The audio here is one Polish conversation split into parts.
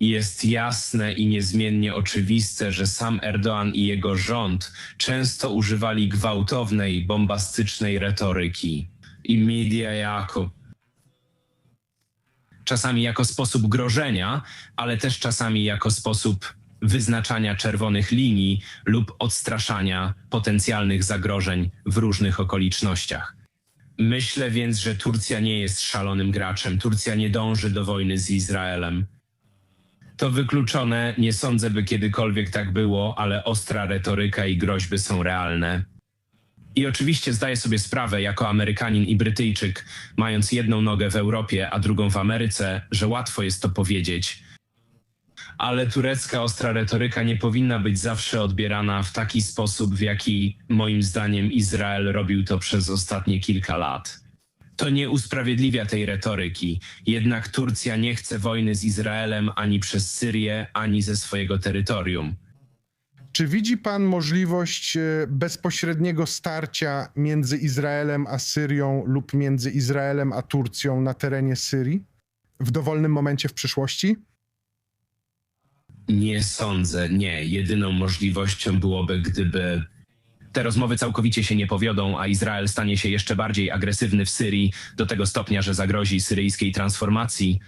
Jest jasne i niezmiennie oczywiste, że sam Erdoğan i jego rząd często używali gwałtownej, bombastycznej retoryki i media jako czasami jako sposób grożenia, ale też czasami jako sposób wyznaczania czerwonych linii lub odstraszania potencjalnych zagrożeń w różnych okolicznościach. Myślę więc, że Turcja nie jest szalonym graczem. Turcja nie dąży do wojny z Izraelem. To wykluczone, nie sądzę, by kiedykolwiek tak było, ale ostra retoryka i groźby są realne. I oczywiście zdaję sobie sprawę, jako Amerykanin i Brytyjczyk, mając jedną nogę w Europie, a drugą w Ameryce, że łatwo jest to powiedzieć. Ale turecka ostra retoryka nie powinna być zawsze odbierana w taki sposób, w jaki moim zdaniem Izrael robił to przez ostatnie kilka lat. To nie usprawiedliwia tej retoryki, jednak Turcja nie chce wojny z Izraelem ani przez Syrię, ani ze swojego terytorium. Czy widzi pan możliwość e, bezpośredniego starcia między Izraelem a Syrią lub między Izraelem a Turcją na terenie Syrii w dowolnym momencie w przyszłości? Nie sądzę, nie. Jedyną możliwością byłoby, gdyby te rozmowy całkowicie się nie powiodą, a Izrael stanie się jeszcze bardziej agresywny w Syrii do tego stopnia, że zagrozi syryjskiej transformacji.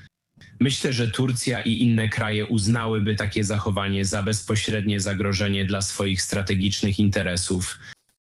Myślę, że Turcja i inne kraje uznałyby takie zachowanie za bezpośrednie zagrożenie dla swoich strategicznych interesów.